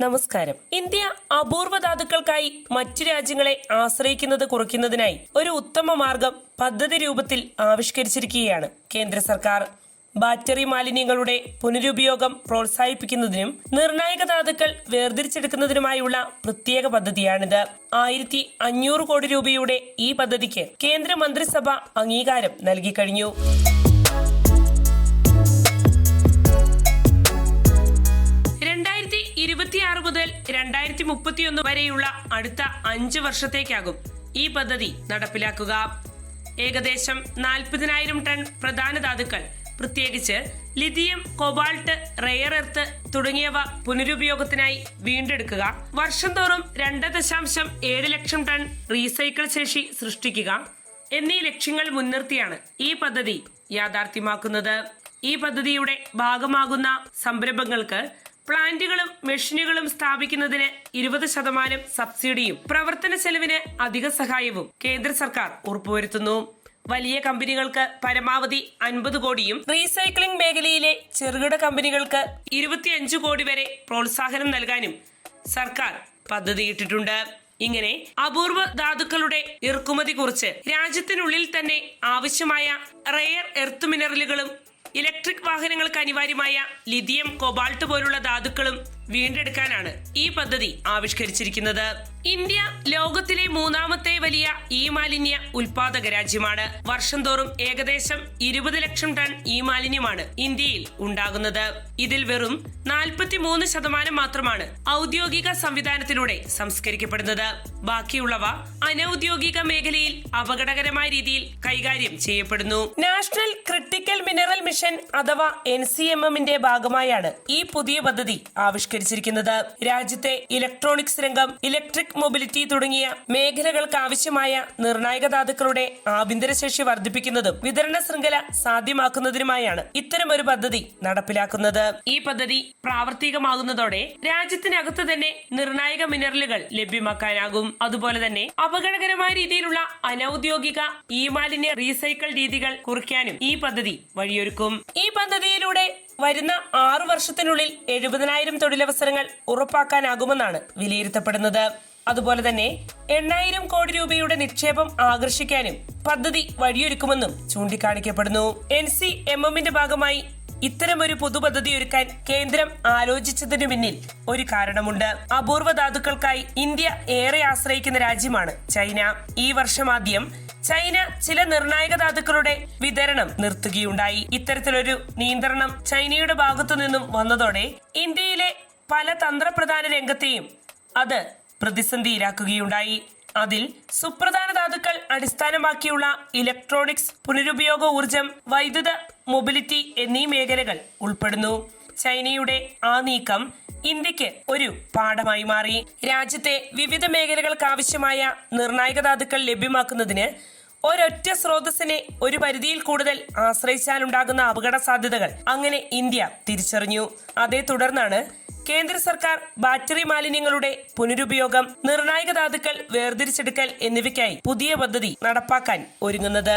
നമസ്കാരം. ഇന്ത്യ അപൂർവ ധാതുക്കൾക്കായി മറ്റു രാജ്യങ്ങളെ ആശ്രയിക്കുന്നത് കുറയ്ക്കുന്നതിനായി ഒരു ഉത്തമ മാർഗം പദ്ധതി രൂപത്തിൽ ആവിഷ്കരിച്ചിരിക്കുകയാണ് കേന്ദ്ര സർക്കാർ. ബാറ്ററി മാലിന്യങ്ങളുടെ പുനരുപയോഗം പ്രോത്സാഹിപ്പിക്കുന്നതിനും നിർണായക ധാതുക്കൾ വേർതിരിച്ചെടുക്കുന്നതിനുമായുള്ള പ്രത്യേക പദ്ധതിയാണിത്. ആയിരത്തി അഞ്ഞൂറ് കോടി രൂപയുടെ ഈ പദ്ധതിക്ക് കേന്ദ്ര മന്ത്രിസഭ അംഗീകാരം നൽകിക്കഴിഞ്ഞു രണ്ടായിരത്തി ഇരുപത്തിയാറ് മുതൽ രണ്ടായിരത്തി മുപ്പത്തിയൊന്ന് വരെയുള്ള അടുത്ത അഞ്ച് വർഷത്തേക്കാകും ഈ പദ്ധതി നടപ്പിലാക്കുക. ഏകദേശം നാൽപ്പതിനായിരം ടൺ പ്രധാന ധാതുക്കൾ പ്രത്യേകിച്ച് ലിഥിയം കൊബാൾട്ട് റെയർ എർത്ത് തുടങ്ങിയവ പുനരുപയോഗത്തിനായി വീണ്ടെടുക്കുക. വർഷം തോറും രണ്ട് ദശാംശം ഏഴ് ലക്ഷം ടൺ റീസൈക്കിൾ ശേഷി സൃഷ്ടിക്കുക എന്നീ ലക്ഷ്യങ്ങൾ മുൻനിർത്തിയാണ് ഈ പദ്ധതി യാഥാർത്ഥ്യമാക്കുന്നത്. ഈ പദ്ധതിയുടെ ഭാഗമാകുന്ന സംരംഭങ്ങൾക്ക് പ്ലാന്റുകളും മെഷീനുകളും സ്ഥാപിക്കുന്നതിന് ഇരുപത് ശതമാനം സബ്സിഡിയും പ്രവർത്തന ചെലവിന് അധിക സഹായവും കേന്ദ്ര സർക്കാർ ഉറപ്പുവരുത്തുന്നു. വലിയ കമ്പനികൾക്ക് പരമാവധി അൻപത് കോടിയും റീസൈക്ലിംഗ് മേഖലയിലെ ചെറുകിട കമ്പനികൾക്ക് ഇരുപത്തിയഞ്ച് കോടി വരെ പ്രോത്സാഹനം നൽകാനും സർക്കാർ പദ്ധതിയിട്ടിട്ടുണ്ട്. ഇങ്ങനെ അപൂർവ ധാതുക്കളുടെ ഇറക്കുമതി കുറിച്ച് രാജ്യത്തിനുള്ളിൽ തന്നെ ആവശ്യമായ റെയർ എർത്ത് മിനറലുകളും ഇലക്ട്രിക് വാഹനങ്ങൾക്ക് അനിവാര്യമായ ലിഥിയം കൊബാൾട്ട് പോലുള്ള ധാതുക്കളും വീണ്ടെടുക്കാനാണ് ഈ പദ്ധതി ആവിഷ്കരിച്ചിരിക്കുന്നത്. ഇന്ത്യ ലോകത്തിലെ മൂന്നാമത്തെ വലിയ ഈ മാലിന്യ ഉൽപാദക രാജ്യമാണ്. വർഷം തോറും ഏകദേശം ഇരുപത് ലക്ഷം ടൺ ഈ മാലിന്യമാണ് ഇന്ത്യയിൽ ഉണ്ടാകുന്നത്. ഇതിൽ വെറും നാൽപ്പത്തി മൂന്ന് ശതമാനം മാത്രമാണ് ഔദ്യോഗിക സംവിധാനത്തിലൂടെ സംസ്കരിക്കപ്പെടുന്നത്. ബാക്കിയുള്ളവ അനൌദ്യോഗിക മേഖലയിൽ അപകടകരമായ രീതിയിൽ കൈകാര്യം ചെയ്യപ്പെടുന്നു. നാഷണൽ ക്രിട്ടിക്കൽ മിനറൽ മിഷൻ അഥവാ എൻ സി എം എമ്മിന്റെ ഭാഗമായാണ് ഈ പുതിയ പദ്ധതി ആവിഷ്കരിച്ചിരിക്കുന്നത് രാജ്യത്തെ ഇലക്ട്രോണിക്സ് രംഗം ഇലക്ട്രിക് മൊബിലിറ്റി തുടങ്ങിയ മേഖലകൾക്ക് ആവശ്യമായ നിർണായക ധാതുക്കളുടെ ആഭ്യന്തര ശേഷി വർദ്ധിപ്പിക്കുന്നതും വിതരണ ശൃംഖല സാധ്യമാക്കുന്നതിനുമായാണ് ഇത്തരമൊരു പദ്ധതി നടപ്പിലാക്കുന്നത്. ഈ പദ്ധതി പ്രാവർത്തികമാകുന്നതോടെ രാജ്യത്തിനകത്ത് തന്നെ നിർണായക മിനറലുകൾ ലഭ്യമാക്കാനാകും. അതുപോലെ തന്നെ അപകടകരമായ രീതിയിലുള്ള അനൌദ്യോഗിക ഇ മാലിന്യ റീസൈക്കിൾ രീതികൾ കുറിക്കാനും ഈ പദ്ധതി വഴിയൊരുക്കും. ഈ പദ്ധതിയിലൂടെ വരുന്ന ആറു വർഷത്തിനുള്ളിൽ എഴുപതിനായിരം തൊഴിലവസരങ്ങൾ ഉറപ്പാക്കാനാകുമെന്നാണ് വിലയിരുത്തപ്പെടുന്നത്. അതുപോലെ തന്നെ എണ്ണായിരം കോടി രൂപയുടെ നിക്ഷേപം ആകർഷിക്കാനും പദ്ധതി വഴിയൊരുക്കുമെന്നും ചൂണ്ടിക്കാണിക്കപ്പെടുന്നു. എൻ സി എം എമ്മിന്റെ ഭാഗമായി ഇത്തരമൊരു പൊതുപദ്ധതി ഒരുക്കാൻ കേന്ദ്രം ആലോചിച്ചതിനു പിന്നിൽ ഒരു കാരണമുണ്ട്. അപൂർവ ധാതുക്കൾക്കായി ഇന്ത്യ ഏറെ ആശ്രയിക്കുന്ന രാജ്യമാണ് ചൈന. ഈ വർഷം ആദ്യം ചൈന ചില നിർണായക ധാതുക്കളുടെ വിതരണം നിർത്തുകയുണ്ടായി. ഇത്തരത്തിലൊരു നിയന്ത്രണം ചൈനയുടെ ഭാഗത്തു നിന്നും വന്നതോടെ ഇന്ത്യയിലെ പല തന്ത്രപ്രധാന രംഗത്തെയും അത് പ്രതിസന്ധിയിലാക്കുകയുണ്ടായി. അതിൽ സുപ്രധാന ധാതുക്കൾ അടിസ്ഥാനമാക്കിയുള്ള ഇലക്ട്രോണിക്സ് പുനരുപയോഗ ഊർജം വൈദ്യുത മൊബിലിറ്റി എന്നീ മേഖലകൾ ഉൾപ്പെടുന്നു. ചൈനയുടെ ആ നീക്കം ഇന്ത്യയ്ക്ക് ഒരു പാഠമായി മാറി. രാജ്യത്തെ വിവിധ മേഖലകൾക്ക് ആവശ്യമായ നിർണായക ധാതുക്കൾ ലഭ്യമാക്കുന്നതിന് ഒരൊറ്റ സ്രോതസ്സിനെ ഒരു പരിധിയിൽ കൂടുതൽ ആശ്രയിച്ചാലുണ്ടാകുന്ന അപകട സാധ്യതകൾ അങ്ങനെ ഇന്ത്യ തിരിച്ചറിഞ്ഞു. അതേ തുടർന്നാണ് കേന്ദ്ര സർക്കാർ ബാറ്ററി മാലിന്യങ്ങളുടെ പുനരുപയോഗം നിർണായക ധാതുക്കൾ വേർതിരിച്ചെടുക്കൽ എന്നിവയ്ക്കായി പുതിയ പദ്ധതി നടപ്പാക്കാൻ ഒരുങ്ങുന്നത്.